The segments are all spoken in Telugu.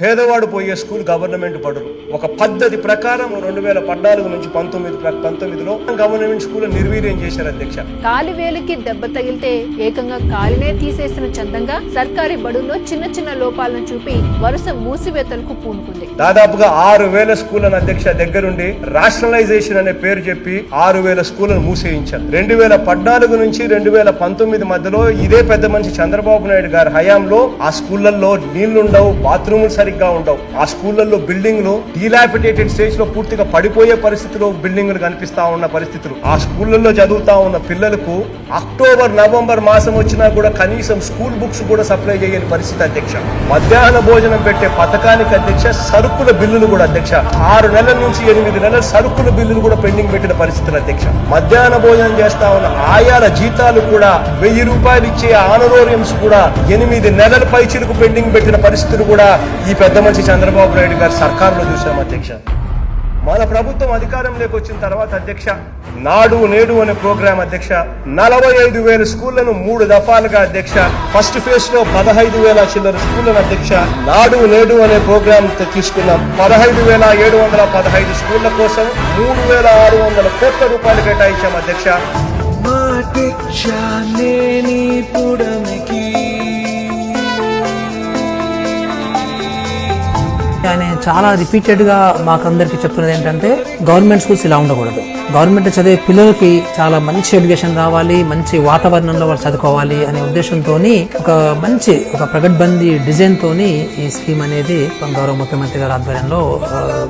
పేదవాడు పోయే స్కూల్ గవర్నమెంట్ బడులు ఒక పద్ధతి ప్రకారం రెండు వేల పద్నాలుగు నుంచి పంతొమ్మిది పంతొమ్మిదిలో గవర్నమెంట్ స్కూల్ నిర్వీర్యం చేశారు అధ్యక్ష. కాలి వేలికి దెబ్బ తగిలితే ఏకంగా కాలినే తీసేసిన చందంగా సర్కారీ బడుల్లో చిన్న చిన్న లోపాలను చూపి వరుస మూసివేతలకు పూనుకుంది. దాదాపుగా ఆరు వేల స్కూళ్ళను అధ్యక్ష దగ్గరుండి రాషనలైజేషన్ అనే పేరు చెప్పి ఆరు వేల స్కూళ్ళను మూసేయించారు. రెండు వేల పద్నాలుగు నుంచి రెండు వేల పంతొమ్మిది మధ్యలో ఇదే పెద్ద మనిషి చంద్రబాబు నాయుడు గారి హయాంలో ఆ స్కూళ్ళలో నీళ్ళుండవు బాత్రూములు సరిగ్గా ఉండవు. ఆ స్కూళ్ళలో బిల్డింగ్లు డీలాపిటేటెడ్ స్టేజ్లో పూర్తిగా పడిపోయే పరిస్థితిలో బిల్డింగ్లు కనిపిస్తా ఉన్న పరిస్థితులు. ఆ స్కూళ్ళలో చదువుతా ఉన్న పిల్లలకు అక్టోబర్ నవంబర్ మాసం వచ్చినా కూడా కనీసం స్కూల్ బుక్స్ కూడా సప్లై చేయని పరిస్థితి అధ్యక్ష. మధ్యాహ్న భోజనం పెట్టే పథకానికి అధ్యక్ష సరుకుల బిల్లులు కూడా అధ్యక్ష. ఆరు నెలల నుంచి ఎనిమిది నెలల సరుకుల బిల్లులు కూడా పెండింగ్ పెట్టిన పరిస్థితులు అధ్యక్ష. మధ్యాహ్న భోజనం చేస్తా ఉన్న ఆయాల జీతాలు కూడా వెయ్యి రూపాయలు ఇచ్చే ఆనరోరియంస్ కూడా ఎనిమిది నెలల పైచిలకు పెండింగ్ పెట్టిన పరిస్థితులు కూడా ఈ పెద్ద మనిషి చంద్రబాబు నాయుడు గారి సర్కారులో చూసాం అధ్యక్ష. మన ప్రభుత్వం అధికారంలోకి వచ్చిన తర్వాత అధ్యక్ష నాడు నేడు అనే ప్రోగ్రాం అధ్యక్ష నలభై ఐదు వేల స్కూళ్ళను మూడు దఫాలుగా అధ్యక్ష ఫస్ట్ ఫేజ్లో పదహైదు వేల చిల్లర స్కూళ్ళను అధ్యక్ష నాడు నేడు అనే ప్రోగ్రాం తీసుకున్నాం. పదహైదు వేల ఏడు వందల పదహైదు స్కూళ్ళ కోసం మూడు వేల ఆరు వందల కోట్ల రూపాయలు కేటాయించాం అధ్యక్ష. ఆయన చాలా రిపీటెడ్గా మాకందరికి చెప్తున్నది ఏంటంటే గవర్నమెంట్ స్కూల్స్ ఇలా ఉండకూడదు. గవర్నమెంట్ చదివే పిల్లలకి చాలా మంచి ఎడ్యుకేషన్ రావాలి మంచి వాతావరణంలో వాళ్ళు చదువుకోవాలి అనే ఉద్దేశంతో ఒక మంచి ఒక ప్రగడ్బందీ డిజైన్ తోని ఈ స్కీమ్ అనేది గౌరవ ముఖ్యమంత్రి గారి ఆధ్వర్యంలో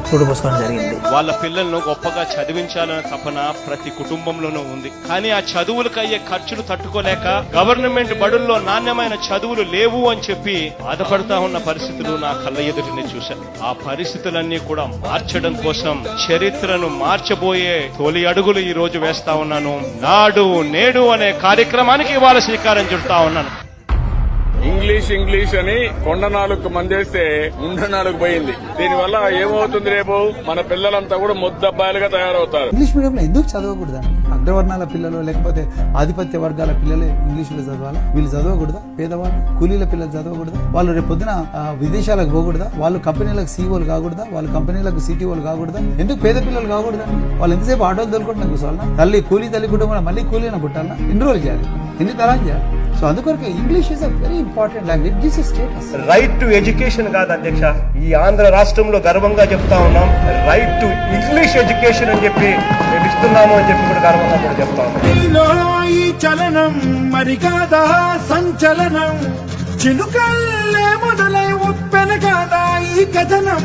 చూడబోసుకోవడం జరిగింది. వాళ్ళ పిల్లలను గొప్పగా చదివించాలన్న తపన ప్రతి కుటుంబంలోనూ ఉంది. కానీ ఆ చదువులకు అయ్యే ఖర్చులు తట్టుకోలేక గవర్నమెంట్ బడుల్లో నాణ్యమైన చదువులు లేవు అని చెప్పి బాధపడతా ఉన్న పరిస్థితులు నా కళ్ళ ఎదుటిని చూశాను ఆ పరిస్థితులన్నీ కూడా మార్చడం కోసం చరిత్రను మార్చబోయే తొలి అడుగులు ఈ రోజు వేస్తా ఉన్నాను. నాడు నేడు అనే కార్యక్రమానికి ఇవాళ శ్రీకారం చుడతా ఉన్నాను. ఇంగ్లీష్ ఇంగ్లీష్ అని కొండ నాలుగు మందేస్తే ముండ నాలుగు పోయింది. దీనివల్ల ఏమవుతుంది రేపు? మన పిల్లలంతా కూడా ముద్దబ్బాయిలుగా తయారవుతారు. ఇంగ్లీష్ మీడియంలో ఎందుకు చదవకూడదు? అగ్రవర్ణాల పిల్లలు లేకపోతే ఆధిపత్య వర్గాల పిల్లలే ఇంగ్లీషులో చదవాలి? వీళ్ళు చదవకూడదా? పేదవాళ్ళు కూలీల పిల్లలు చదవకూడదా? వాళ్ళు రేపు పొద్దున విదేశాలకు పోకూడదా? వాళ్ళు కంపెనీలకు సీఓలు కాకూడదా? వాళ్ళు కంపెనీలకు సిటీఓలు కాకూడదా? ఎందుకు పేద పిల్లలు కాకూడదా వాళ్ళు ఎంతసేపు ఆటోలు తోలుకుంటున్నా కూర్చోవాలన్నా తల్లి కూలీ తల్లి కుటుంబం మళ్ళీ కూలీన పుట్టాలన్నా ఎన్ని రోజులు చేయాలి? ఎన్ని తరాలు చేయాలి? సో అందుకొరకు English is a very important language this is status right to education కాదు అధ్యక్ష. ఈ ఆంధ్ర రాష్ట్రంలో గర్వంగా చెప్తా ఉన్నాం. రైట్ టు ఇంగ్లీష్ ఎడ్యుకేషన్ అని చెప్పి మేము ఇస్తున్నాము అని చెప్పి కూడా గర్వంగా కూడా చెప్తా ఉన్నాం. ఈ చలనం మరి కాదా? సంచలనం. చినుకల్లే మొదలై ఉప్పెన కాదా ఈ కథనం?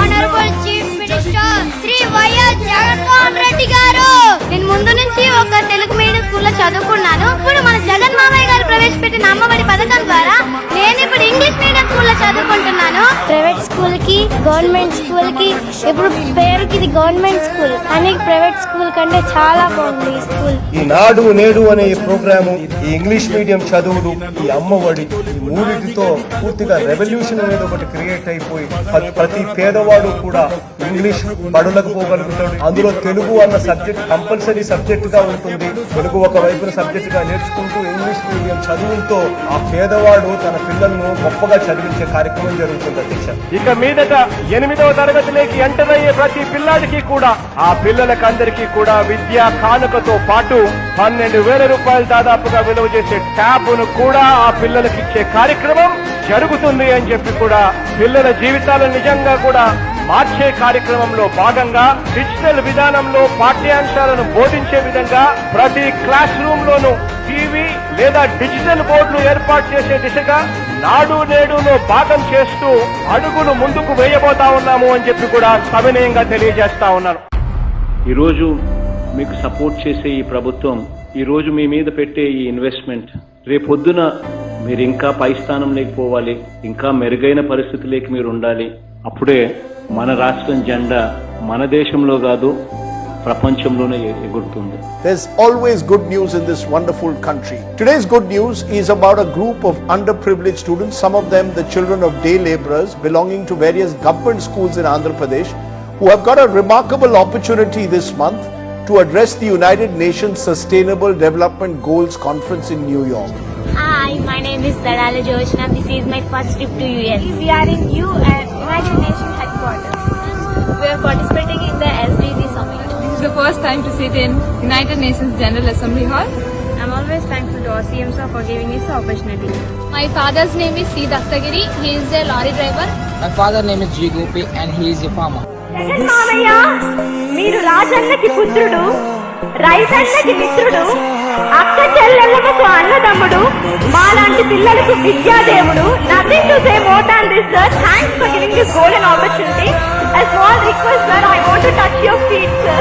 Honourable chief minister Shri YS Jaganmohan Reddy గారు. ముందు నుంచి ఒక తెలుగు మీడియం స్కూల్లో చదువుకున్నాను. ఇప్పుడు మన జగన్ మామయ్య గారు ప్రవేశపెట్టిన అమ్మఒడి పథకం ద్వారా నేను ఇప్పుడు ఇంగ్లీష్ మీడియం స్కూల్లో ప్రైవేట్ స్కూల్కి గవర్నమెంట్ స్కూల్కి ఇప్పుడు పేరుకి ఇది గవర్నమెంట్ స్కూల్ కానీ ప్రైవేట్ స్కూల్ కంటే చాలా బాగుంది ఈ స్కూల్ ఈ నాడు నేడు అనే ఈ ప్రోగ్రాము ఈ ఇంగ్లీష్ మీడియం చదువులు ఈ అమ్మఒడి ఈ మూడింటితో పూర్తిగా రెవల్యూషన్ అనేది ఒకటి క్రియేట్ అయిపోయి ప్రతి పేదవాడు కూడా ఇంగ్లీష్ బడులకు పోగలుగుతాడు. అందులో తెలుగు అన్న సబ్జెక్ట్ కంపల్సరీ సబ్జెక్ట్గా ఉంటుంది. తెలుగు ఒక వైపున సబ్జెక్ట్గా నేర్చుకుంటూ ఇంగ్లీష్ మీడియం చదువులతో ఆ పేదవాడు తన పిల్లలను గొప్పగా చదివించే కార్యక్రమం జరుగుతుంది అధ్యక్ష ఇక మీదట ఎనిమిదవ తరగతిలోకి ఎంటర్ అయ్యే ప్రతి పిల్లాడికి కూడా ఆ పిల్లలకందరికీ కూడా విద్యా కానుకతో పాటు పన్నెండు వేల రూపాయలు దాదాపుగా విలువ చేసే ట్యాబ్ను కూడా ఆ పిల్లలకి ఇచ్చే కార్యక్రమం జరుగుతుంది అని చెప్పి కూడా పిల్లల జీవితాలు నిజంగా కూడా మార్చే కార్యక్రమంలో భాగంగా డిజిటల్ విధానంలో పాఠ్యాంశాలను బోధించే విధంగా ప్రతి క్లాస్ రూమ్ లోను టీవీ లేదా డిజిటల్ బోర్డులు ఏర్పాటు చేసే దిశగా నాడు నేడులో భాగం చేస్తూ అడుగులు ముందుకు వేయబోతా ఉన్నాము అని చెప్పి కూడా సవినయంగా తెలియజేస్తా ఉన్నాను. ఈరోజు మీకు సపోర్ట్ చేసే ఈ ప్రభుత్వం ఈరోజు మీ మీద పెట్టే ఈ ఇన్వెస్ట్మెంట్ రేపొద్దున మీరు ఇంకా పై లేకపోవాలి ఇంకా మెరుగైన పరిస్థితిలోకి మీరు ఉండాలి. అప్పుడే మన రాష్ట్రం జెండా మన దేశంలో కాదు ప్రపంచంలోనే ఎగురుతుంది There's always good news in this wonderful country. Today's good news is about a group of underprivileged students, some of them the children of day laborers belonging to various government schools in Andhra Pradesh, who have got a remarkable opportunity this month to address the United Nations Sustainable Development Goals Conference in New York. Hi, my name is Dadala Joshna. This is my first trip to US. We are in UN, United Nations headquarters. We are participating in the SDG summit. This is the first time to sit in United Nations General Assembly Hall. I'm always thankful to OCM sir for giving me this opportunity. My father's name is C. Dastagiri. He is a lorry driver. My father's name is G. Gopi and he is a farmer. మామయ్య మీరు రాజన్నకి పుత్రుడు రైతన్నకి మిత్రుడు అక్క చెల్లెళ్ళకు అన్నదమ్ముడు మాలాంటి పిల్లలకు విద్యాదేవుడు. Nothing to say more than this sir thanks for giving this golden opportunity a small request sir i want to touch your feet sir.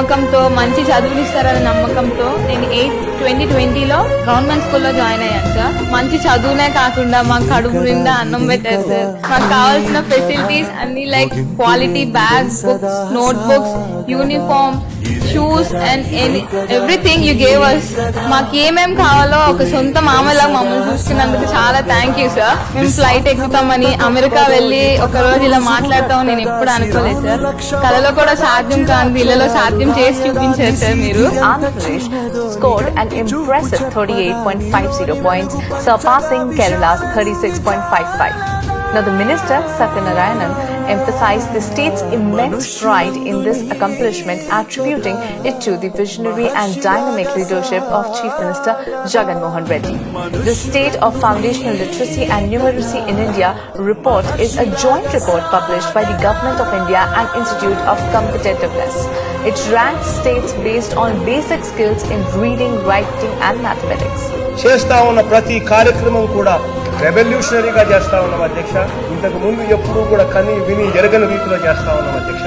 నమ్మకంతో మంచి చదువులు ఇస్తారనే నమ్మకంతో నేను ఎయిత్ ట్వంటీ ట్వంటీలో గవర్నమెంట్ స్కూల్లో జాయిన్ అయ్యాను సార్. మంచి చదువునే కాకుండా మా కడుపు నిండా అన్నం పెట్టారు సార్. మాకు కావాల్సిన ఫెసిలిటీస్ అన్ని like quality bags books note books uniform shoes and any everything you gave us మాకు ఏమేం కావాలో ఒక సొంత మామలా మమ్మల్ని చూసుకున్నందుకు చాలా థ్యాంక్ యూ సార్ మేము ఫ్లైట్ ఎక్కుతామని అమెరికా వెళ్ళి ఒక రోజు ఇలా మాట్లాడతామని నేను ఎప్పుడు అనుకోలేదు సార్ కళలో కూడా సాధ్యం కాని ఇళ్ళలో సాధ్యం చేసి చూపించారు సార్ మీరు. Andhra Pradesh scored an impressive 38.50 points, surpassing Kerala's 36.55. Now, the minister Satyanarayanan emphasized the state's immense pride in this accomplishment, attributing it to the visionary and dynamic leadership of Chief Minister Jagan Mohan Reddy. The State of Foundational Literacy and Numeracy in India report is a joint report published by the Government of India and Institute of Competitiveness. It ranks states based on basic skills in reading, writing, and mathematics. చేస్తా ఉన్న ప్రతి కార్యక్రమం కూడా రెవల్యూషనరీగా చేస్తా ఉన్నాం అధ్యక్ష. ఇంతకు ముందు ఎప్పుడూ కూడా కని విని ఎరగని రీతిలో చేస్తా ఉన్నాం అధ్యక్ష.